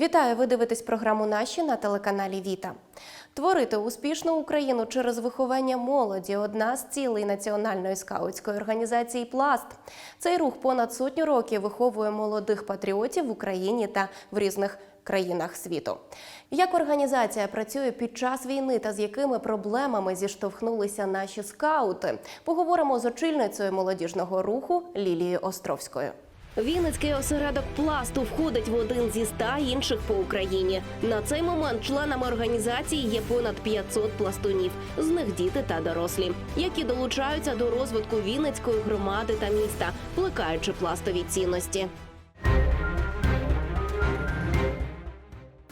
Вітаю! Ви дивитесь програму Наші на телеканалі Віта. Творити успішну Україну через виховання молоді одна з цілей національної скаутської організації Пласт. Цей рух понад сотню років виховує молодих патріотів в Україні та в різних країнах світу. Як організація працює під час війни та з якими проблемами зіштовхнулися наші скаути? Поговоримо з очільницею молодіжного руху Лілією Островською. Вінницький осередок пласту входить в один зі ста інших по Україні. На цей момент членами організації є понад 500 пластунів, з них діти та дорослі, які долучаються до розвитку Вінницької громади та міста, плекаючи пластові цінності.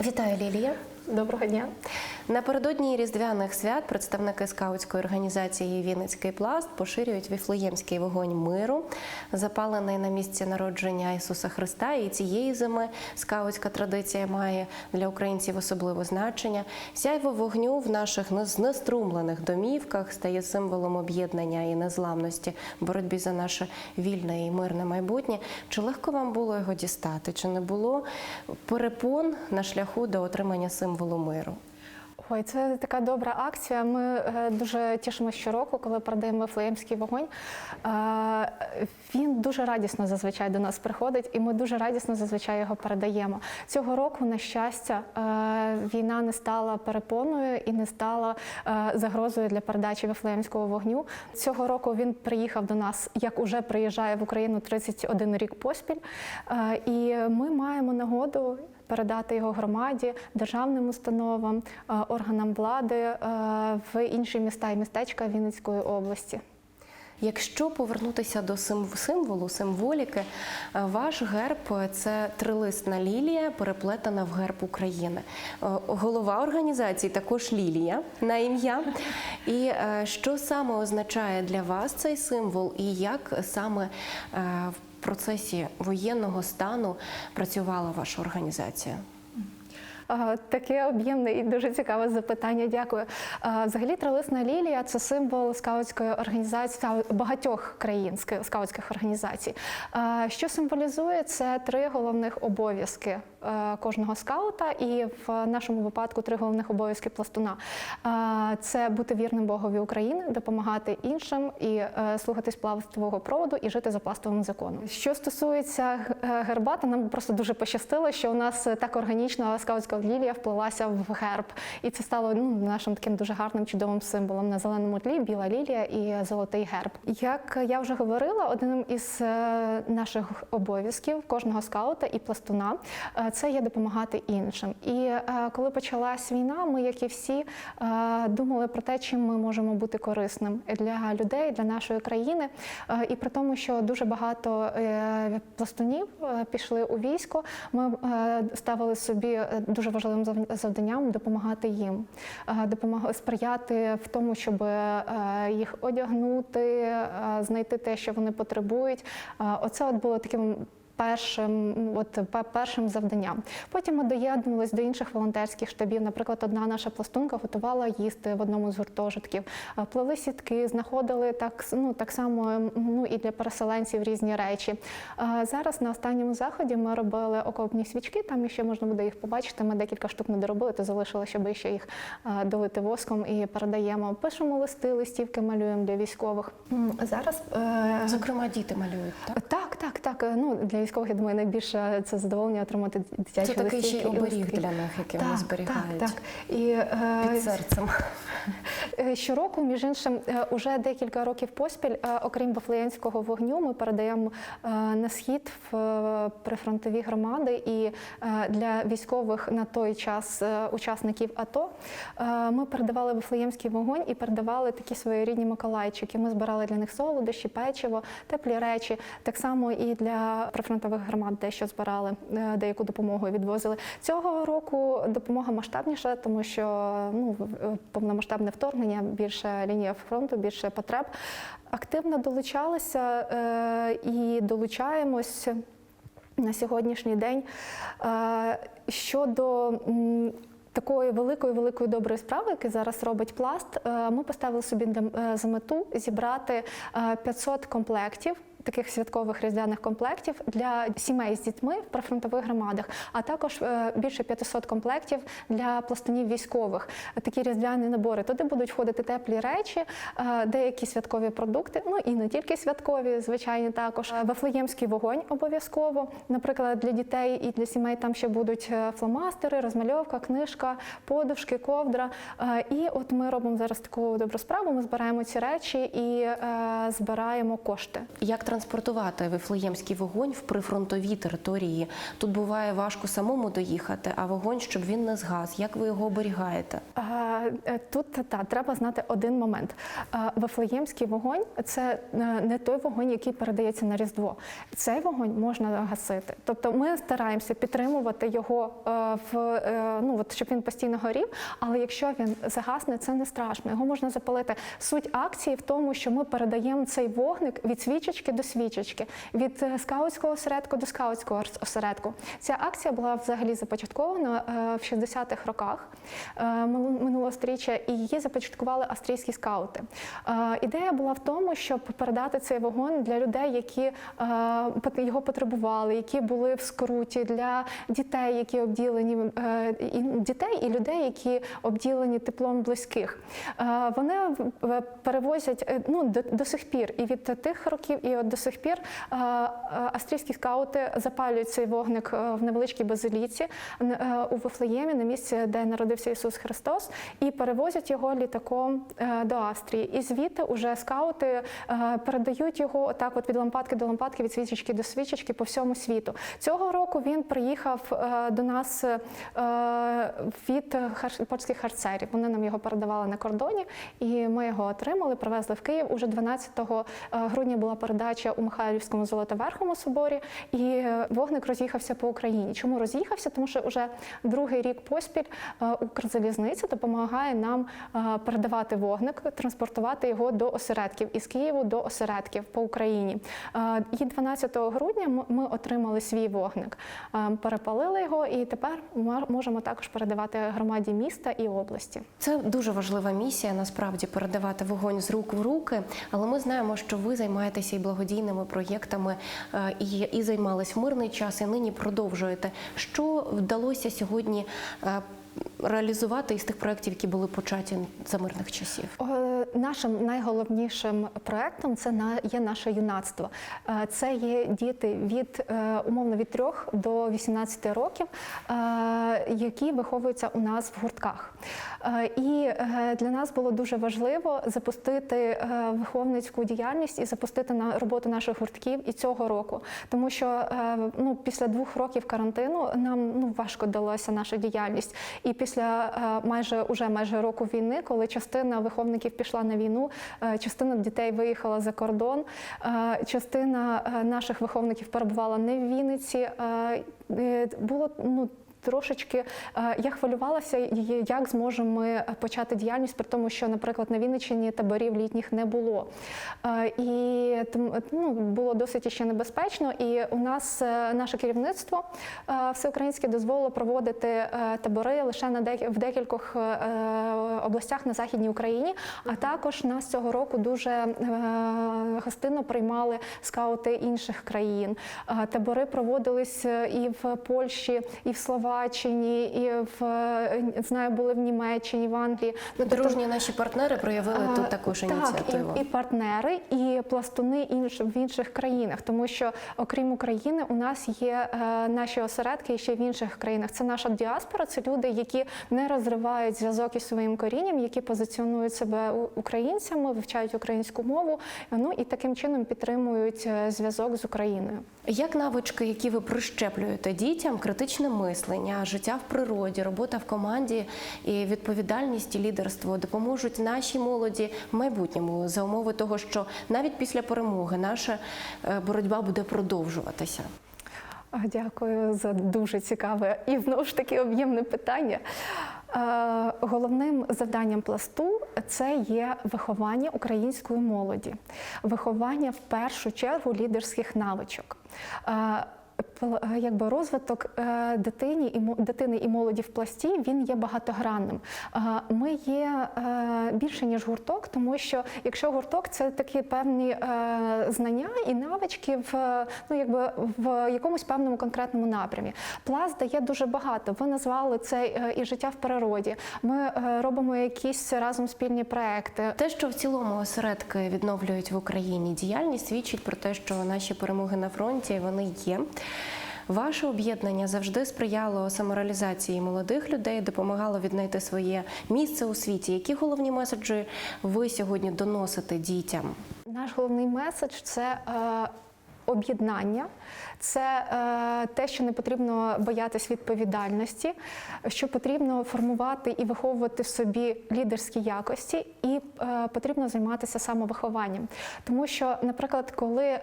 Вітаю, Лілія. Доброго дня. Напередодні різдвяних свят представники скаутської організації Вінницький пласт поширюють віфлеємський вогонь миру, запалений на місці народження Ісуса Христа. І цієї зими скаутська традиція має для українців особливе значення. Сяйво вогню в наших знеструмлених домівках стає символом об'єднання і незламності в боротьбі за наше вільне і мирне майбутнє. Чи легко вам було його дістати? Чи не було перепон на шляху до отримання символу миру? Ой, це така добра акція. Ми е, дуже тішимося щороку, коли передаємо флеємський вогонь. Е, Він дуже радісно зазвичай до нас приходить, і ми дуже радісно зазвичай його передаємо. Цього року, на щастя, е, війна не стала перепоною і не стала загрозою для передачі вифлеємського вогню. Цього року він приїхав до нас, як уже приїжджає в Україну 31 рік поспіль. І ми маємо нагоду передати його громаді, державним установам, е, органам влади е, в інші міста і містечка Вінницької області. Якщо повернутися до символу, символіки, е, ваш герб це трилисна лілія, переплетена в герб України. Голова організації також лілія на ім'я. І що саме означає для вас цей символ, і як саме процесі воєнного стану працювала ваша організація? Таке об'ємне і дуже цікаве запитання. Дякую. Взагалі, трилисна лілія це символ скаутської організації багатьох країн скаутських організацій. Що символізує це три головних обов'язки кожного скаута, і в нашому випадку три головних обов'язки пластуна. Це бути вірним Богові України, допомагати іншим і е, слухатись плавствового проводу і жити за пластовим законом. Що стосується е, герба, то нам просто дуже пощастило, що у нас е, так органічно скаутська лілія вплилася в герб, і це стало ну, нашим таким дуже гарним чудовим символом на зеленому тлі біла лілія і золотий герб. Як я вже говорила, одним із е, наших обов'язків кожного скаута і пластуна е, це є допомагати іншим. І е, коли почалась війна, ми, як і всі, е, думали про те, чим ми можемо бути корисним для людей, для нашої країни. Е, І при тому, що дуже багато пластунів пішли у військо, ми ставили собі дуже важливим завданням допомагати їм, сприяти в тому, щоб їх одягнути, знайти те, що вони потребують. Оце от було таким першим, от першим завданням. Потім ми доєднувалися до інших волонтерських штабів. Наприклад, одна наша пластунка готувала їсти в одному з гуртожитків, Е, плели сітки, знаходили так, ну, так само ну, і для переселенців різні речі. Е, Зараз на останньому заході ми робили окопні свічки, там ще можна буде їх побачити. Ми декілька штук не доробили, то залишили, щоб ще їх е, долити воском і передаємо. Пишемо листи, листівки малюємо для військових. Зараз Зокрема, діти малюють, так? так, так, так. Ну для військових я думаю, найбільше це задоволення отримати дитячі Це такий ще й оберіг для них, який вони зберігають Так, так. І е, під серцем. Е, Щороку, між іншим, е, уже декілька років поспіль, окрім Вафлеєнського вогню, ми передаємо на схід в прифронтові громади і для військових на той час учасників АТО ми передавали Вафлеємський вогонь і передавали такі своєрідні Миколайчики. Ми збирали для них солодощі, печиво, теплі речі. Так само і для прифронтових громад дещо збирали, е, деяку допомогу відвозили. Цього року допомога масштабніша, тому що ну, повномасштабне вторгнення, більше лінія фронту, більше потреб. Активно долучалися е, і долучаємось на сьогоднішній день. Е, Щодо такої великої, великої доброї справи, яку зараз робить пласт, ми поставили собі за мету зібрати е, 500 комплектів таких святкових різдвяних комплектів для сімей з дітьми в прифронтових громадах, а також е, більше 500 комплектів для пластунів військових. Такі різдвяні набори. Туди будуть входити теплі речі, е, деякі святкові продукти, ну і не тільки святкові, звичайні також. Е, Вафлеємський вогонь обов'язково. Наприклад, для дітей і для сімей там ще будуть фломастери, розмальовка, книжка, подушки, ковдра. І от ми робимо зараз таку добру справу. Ми збираємо ці речі і збираємо кошти. Як транспортувати вифлеємський вогонь в прифронтовій території? Тут буває важко самому доїхати, а вогонь, щоб він не згас. Як ви його оберігаєте? Е, Тут та, треба знати один момент. Вифлеємський вогонь це е, не той вогонь, який передається на Різдво. Цей вогонь можна гасити. Тобто ми стараємося підтримувати його е, в ну от щоб він постійно горів. Але якщо він загасне, це не страшно. Його можна запалити. Суть акції в тому, що ми передаємо цей вогник від свічечки до свічечки, від е, скаутського осередку до скаутського осередку. Ця акція була взагалі започаткована е, в 60-х роках е, минулого сторіччя, і її започаткували австрійські скаути. Ідея була в тому, щоб передати цей вогонь для людей, які його потребували, які були в скруті, для дітей, які обділені і дітей, і людей, які обділені теплом близьких. Вони перевозять ну до, до сих пір, і від тих років, і до сих пір е, е, австрійські скаути запалюють цей вогник е, в невеличкій базиліці у Вифлеємі, на місці, де народився Ісус Христос, і перевозять його літаком до Австрії. І звідти уже скаути передають його отак, от від лампадки до лампадки, від свічечки до свічечки по всьому світу. Цього року він приїхав до нас від польських харцерів. Вони нам його передавали на кордоні, і ми його отримали, привезли в Київ. Уже 12 грудня була передача у Михайлівському Золотоверхому соборі, і е, вогник роз'їхався по Україні. Чому роз'їхався? Тому що вже другий рік поспіль е, Укрзалізниця допомагає нам е, передавати вогник, транспортувати його до осередків із Києву до осередків по Україні. І 12 грудня ми- отримали свій вогник, перепалили його, і тепер можемо також передавати громаді міста і області. Це дуже важлива місія насправді передавати вогонь з рук в руки. Але ми знаємо, що ви займаєтеся і благодійними проєктами е, і, і займались в мирний час, і нині продовжуєте. Що вдалося сьогодні е, реалізувати із тих проєктів, які були початі за мирних часів? Е, Нашим найголовнішим проектом це на- є наше юнацтво. Е, Це є діти від е, умовно від 3 до 18 років, які виховуються у нас в гуртках. І для нас було дуже важливо запустити виховницьку діяльність і запустити на роботу наших гуртків і цього року, тому що ну після двох років карантину нам ну важко далася наша діяльність. І після е, майже уже майже року війни, коли частина виховників пішла на війну, е, частина дітей виїхала за кордон, е, частина наших виховників перебувала не в Вінниці. Було ну. Трошечки е, я хвилювалася, як зможемо ми почати діяльність, при тому, що, наприклад, на Вінниччині таборів літніх не було. Е, І ну, було досить ще небезпечно. І у нас е, наше керівництво всеукраїнське дозволило проводити табори лише на в декількох областях на західній Україні. А також нас цього року дуже гостинно приймали скаути інших країн. Табори проводились і в Польщі, і в Словаччині, і в е, знаю, були в Німеччині, в Англії. Ну, тобто, Дружні наші партнери проявили а, тут також так, ініціативу. І, і партнери, і пластуни інш, в інших країнах, тому що окрім України у нас є е, наші осередки ще в інших країнах. Це наша діаспора, це люди, які не розривають зв'язок із своїм корінням, які позиціонують себе українцями, вивчають українську мову. Ну і таким чином підтримують е, зв'язок з Україною. Як навички, які ви прищеплюєте дітям, критичне мислення, життя в природі, робота в команді і відповідальність і лідерство допоможуть нашій молоді в майбутньому за умови того, що навіть після перемоги наша е, боротьба буде продовжуватися? Дякую за дуже цікаве і знову ж таки об'ємне питання. Е, Головним завданням пласту це є виховання української молоді, виховання в першу чергу лідерських навичок. Е, якби розвиток е, дитині і дитини і молоді в пласті він є багатогранним. Е, Ми є більше ніж гурток, тому що якщо гурток це такі певні знання і навички в ну якби в якомусь певному конкретному напрямі. Пласт дає дуже багато. Ви назвали це і життя в природі. Ми робимо якісь разом спільні проекти. Те, що в цілому осередки відновлюють в Україні діяльність, свідчить про те, що наші перемоги на фронті вони є. Ваше об'єднання завжди сприяло самореалізації молодих людей, допомагало віднайти своє місце у світі. Які головні меседжі ви сьогодні доносите дітям? Наш головний меседж це е, об'єднання, це е, те, що не потрібно боятись відповідальності, що потрібно формувати і виховувати в собі лідерські якості, і е, потрібно займатися самовихованням. Тому що, наприклад, коли е,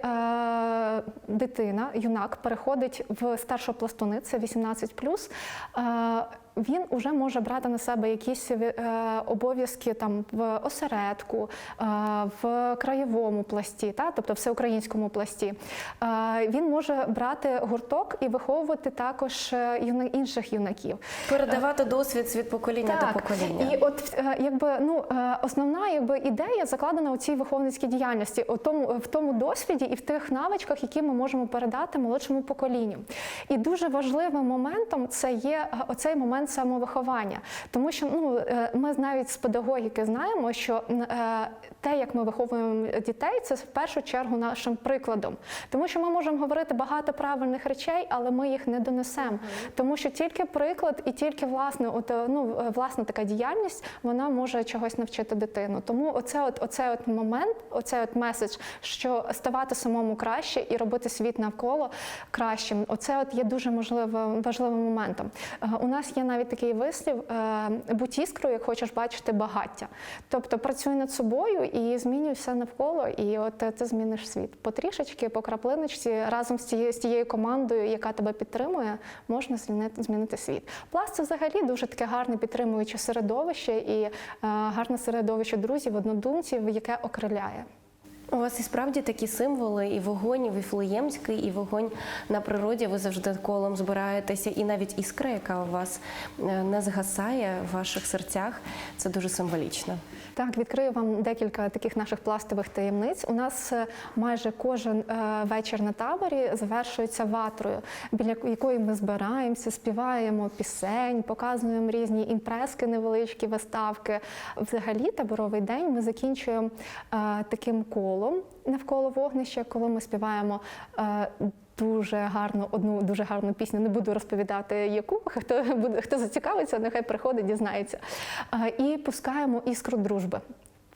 дитина, юнак переходить в старшопластуни, це 18+, е, він вже може брати на себе якісь обов'язки там в осередку, в краєвому пласті, та тобто всеукраїнському пласті. Він може брати гурток і виховувати також е, інших юнаків. Передавати досвід від покоління до покоління. І от е, якби ну е, основна якби ідея закладена у цій виховницькій діяльності, у тому в тому досвіді і в тих навичках, які ми можемо передати молодшому поколінню. І дуже важливим моментом це є оцей момент самовиховання, тому що ну ми навіть з педагогіки знаємо, що те, як ми виховуємо дітей, це в першу чергу нашим прикладом, тому що ми можемо говорити багато правильних речей, але ми їх не донесемо, тому що тільки приклад і тільки власне, от е, ну е, власна така діяльність, вона може чогось навчити дитину. Тому оце, от оце от момент, оце от меседж, що ставати самому краще і робити світ навколо кращим. Оце от є дуже можливим важливим моментом. Е, У нас є навіть такий вислів: будь іскрою, як хочеш бачити багаття. Тобто працюй над собою і змінюй все навколо, і от ти зміниш світ. Потрішечки, по краплиночці, разом з тією, з тією командою, яка тебе підтримує, можна змінити, змінити світ. Пласт це взагалі дуже таке гарне підтримуюче середовище і е, гарне середовище друзів, однодумців, яке окриляє. У вас і справді такі символи, і вогонь і віфлеємський, і вогонь на природі. Ви завжди колом збираєтеся, і навіть іскра, яка у вас е, не згасає в ваших серцях. Це дуже символічно. Так, відкрию вам декілька таких наших пластових таємниць. У нас е, майже кожен е, вечір на таборі завершується ватрою, біля якої ми збираємося, співаємо пісень, показуємо різні імпрески, невеличкі виставки. Взагалі, таборовий день ми закінчуємо е, таким колом навколо вогнища, коли ми співаємо. Дуже гарну одну дуже гарну пісню. Не буду розповідати, яку хто буде хто зацікавиться, нехай приходить, дізнається. Е, І пускаємо іскру дружби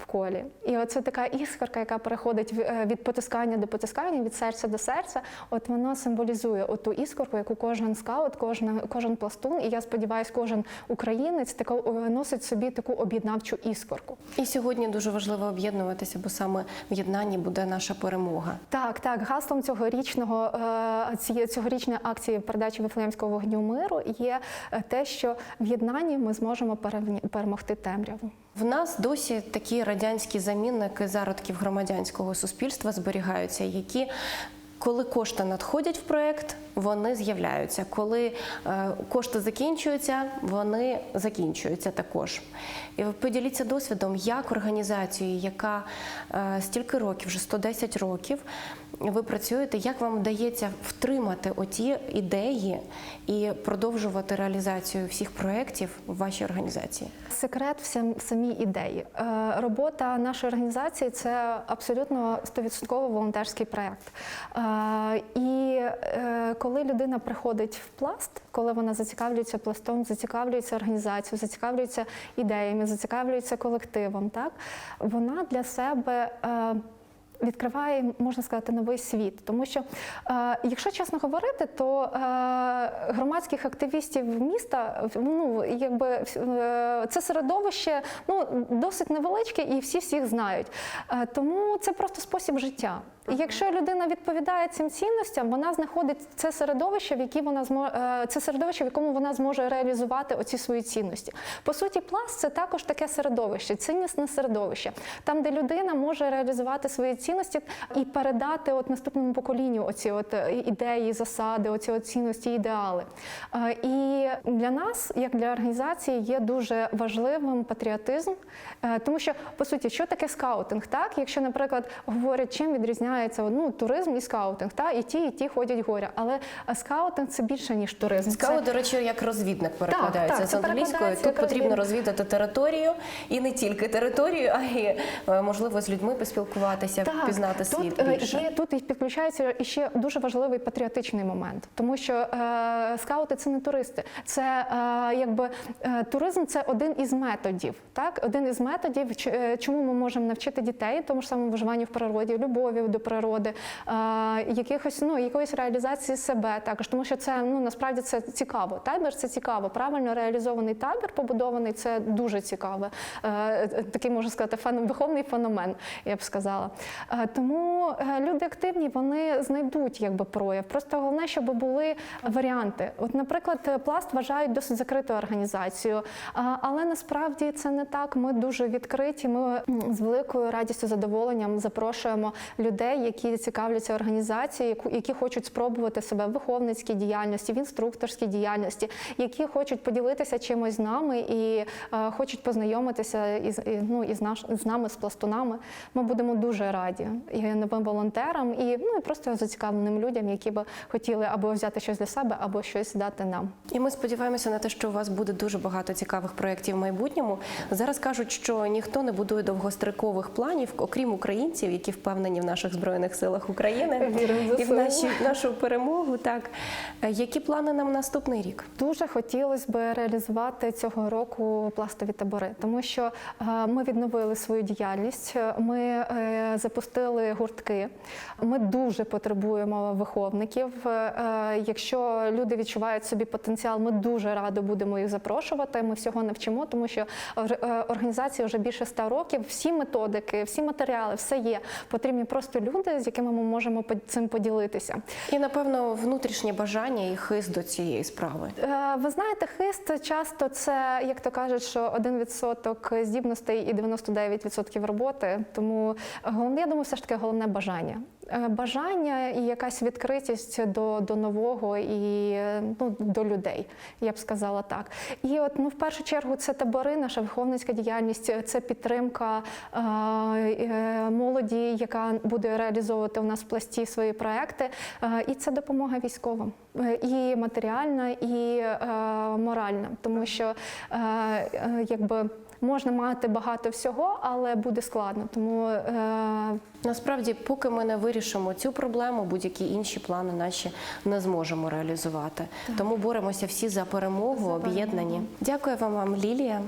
в колі. І оце така іскорка, яка переходить е, від потискання до потискання, від серця до серця. От воно символізує оту іскорку, яку кожен скаут, кожен, кожен пластун, і я сподіваюся, кожен українець тако е, носить собі таку об'єднавчу іскорку. І сьогодні дуже важливо об'єднуватися, бо саме в єднанні буде наша перемога. Так, так, гаслом цьогорічного е, цьогорічної акції передачі Вифлеємського вогню миру є е, те, що в єднанні ми зможемо перемогти темряву. В нас досі такі радянські замінники зародків громадянського суспільства зберігаються, які коли кошти надходять в проект, вони з'являються. Коли е, кошти закінчуються, вони закінчуються також. І поділіться досвідом, як організацію, яка е, стільки років, вже 110 років, ви працюєте, як вам вдається втримати оті ідеї і продовжувати реалізацію всіх проєктів в вашій організації? Секрет в самій ідеї. Е, Робота нашої організації це абсолютно 100% волонтерський проєкт. Е, І е, коли людина приходить в пласт, коли вона зацікавлюється пластом, зацікавлюється організацією, зацікавлюється ідеями, зацікавлюється колективом, так вона для себе. Відкриває, можна сказати, новий світ, тому що, е, якщо чесно говорити, то е, громадських активістів міста ну якби е, це середовище ну досить невеличке, і всі всіх знають. Тому це просто спосіб життя. І якщо людина відповідає цим цінностям, вона знаходить це середовище, в якій вона змо... е, це середовище, в якому вона зможе реалізувати оці свої цінності. По суті, пласт це також таке середовище, ціннісне середовище, там, де людина може реалізувати свої цінності. Цінності і передати от наступному поколінню оці от е, ідеї, засади, оці от цінності, ідеали. Е, І для нас, як для організації, є дуже важливим патріотизм, е, тому що по суті, що таке скаутинг? Так, якщо, наприклад, говорять, чим відрізняється ну, туризм і скаутинг, та і ті, і ті ходять горя. Але скаутинг це більше ніж туризм. Скаут, до речі, як розвідник перекладається так, з це англійської. перекладається Тут потрібно розвідати територію і не тільки територію, а й можливо з людьми поспілкуватися, пізнати світ тут, е, більше. Є, тут і підключається і ще дуже важливий патріотичний момент, тому що е, скаути це не туристи, це е, якби е, туризм це один із методів. Так, один із методів, е, чому ми можемо навчити дітей, тому ж самому виживанню в природі, любові до природи, е, якихось ну якоїсь реалізації себе також, тому що це ну насправді це цікаво. Табір це цікаво. Правильно реалізований табір побудований це дуже цікаво. Е, такий можна сказати, фен, виховний феномен, я б сказала. Е, Тому е, люди активні, вони знайдуть якби прояв. Просто головне, щоб були варіанти. От, наприклад, е, пласт вважають досить закритою організацією, але насправді це не так. Ми дуже відкриті. Ми з великою радістю, задоволенням запрошуємо людей, які цікавляться організацією, які хочуть спробувати себе в виховницькій діяльності, в інструкторській діяльності, які хочуть поділитися чимось з нами і е, хочуть познайомитися із ну, із наш з нами, з пластунами. Ми будемо дуже раді і новим волонтерам, і ну і просто зацікавленим людям, які би хотіли або взяти щось для себе, або щось дати нам. І ми сподіваємося на те, що у вас буде дуже багато цікавих проєктів в майбутньому. Зараз кажуть, що ніхто не будує довгострокових планів, окрім українців, які впевнені в наших збройних силах України Віримо і в наші, нашу перемогу. Так Е, які плани нам наступний рік? Дуже хотілося б реалізувати цього року пластові табори, тому що е, ми відновили свою діяльність. Ми е, запустили гуртки. Ми дуже потребуємо виховників. Е, Якщо люди відчувають собі потенціал, ми дуже радо будемо їх запрошувати. Ми всього навчимо, тому що е, організація вже більше ста років. Всі методики, всі матеріали, все є. Потрібні просто люди, з якими ми можемо цим поділитися. І напевно внутрішнє бажання і хист до цієї справи. Е, Ви знаєте, хист часто це, як то кажуть, що 1% здібностей і 99% роботи. Тому головне, я думаю, все ж таки головне бажання. Е, Бажання і якась відкритість до, до нового і ну, до людей, я б сказала так. І от ну, в першу чергу це табори, наша виховницька діяльність, це підтримка е, е, молоді, яка буде реалізовувати у нас в пласті свої проекти, е, і це допомога військовим. Е, І матеріальна, і е, моральна, тому що е, е, якби можна мати багато всього, але буде складно. Тому е, Насправді, поки ми не вирішимо цю проблему, будь-які інші плани наші не зможемо реалізувати. Тому боремося всі за перемогу, об'єднані. Дякую вам, Лілія.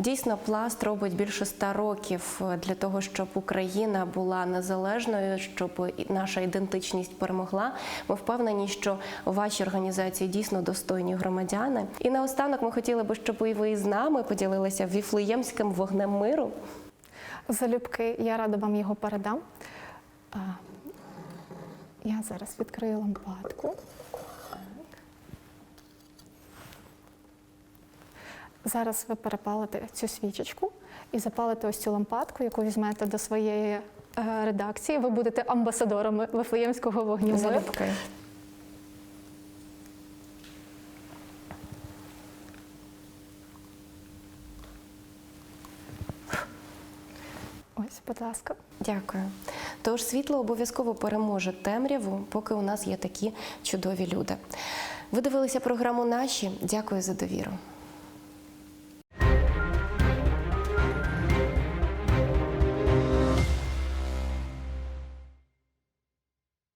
Дійсно, пласт робить більше ста років е, для того, щоб Україна була незалежною, щоб наша ідентичність перемогла. Ми впевнені, що ваші організації дійсно достойні громадяни. І наостанок ми хотіли би, щоб і ви з нами поділилися віфлеємським вогнем миру. залюбки, я рада вам його передам. Я зараз відкрию лампадку. Зараз ви перепалите цю свічечку і запалите ось цю лампадку, яку візьмете до своєї е, редакції. Ви будете амбасадорами Вифлеємського вогню. Залюбки. Ось, будь ласка. Дякую. Тож світло обов'язково переможе темряву, поки у нас є такі чудові люди. Ви дивилися програму Наші. Дякую за довіру.